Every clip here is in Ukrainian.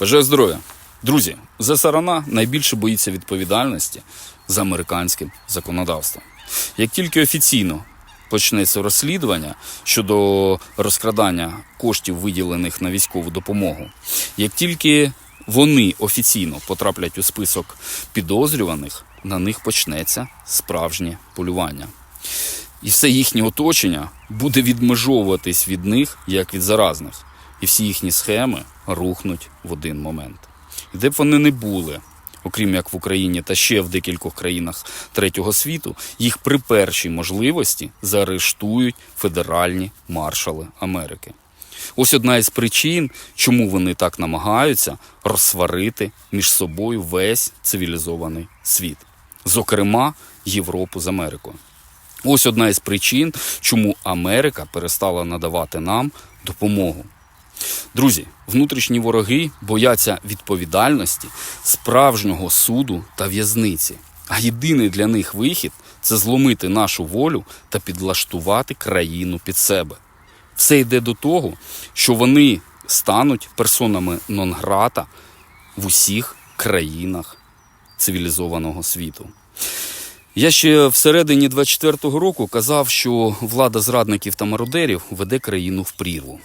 Бажаю здоров'я. Друзі, ЗСРНА найбільше боїться відповідальності за американським законодавством. Як тільки офіційно почнеться розслідування щодо розкрадання коштів, виділених на військову допомогу, як тільки вони офіційно потраплять у список підозрюваних, на них почнеться справжнє полювання. І все їхнє оточення буде відмежовуватись від них, як від заразних. І всі їхні схеми рухнуть в один момент. І де б вони не були, окрім як в Україні та ще в декількох країнах третього світу, їх при першій можливості заарештують федеральні маршали Америки. Ось одна із причин, чому вони так намагаються розсварити між собою весь цивілізований світ, зокрема Європу з Америкою. Ось одна із причин, чому Америка перестала надавати нам допомогу. Друзі, внутрішні вороги бояться відповідальності, справжнього суду та в'язниці. А єдиний для них вихід це зломити нашу волю та підлаштувати країну під себе. Все йде до того, що вони стануть персонами нон-грата в усіх країнах цивілізованого світу. Я ще всередині 24-го року казав, що влада зрадників та мародерів веде країну в прірву,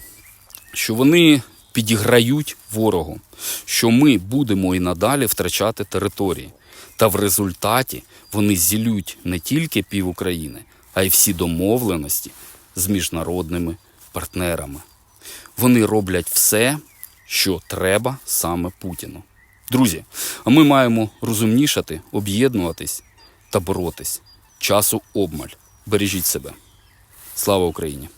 що вони підіграють ворогу, що ми будемо і надалі втрачати території. Та в результаті вони зілють не тільки пів України, а й всі домовленості з міжнародними партнерами. Вони роблять все, що треба саме Путіну. Друзі, а ми маємо розумнішати, об'єднуватись та боротись. Часу обмаль. Бережіть себе. Слава Україні!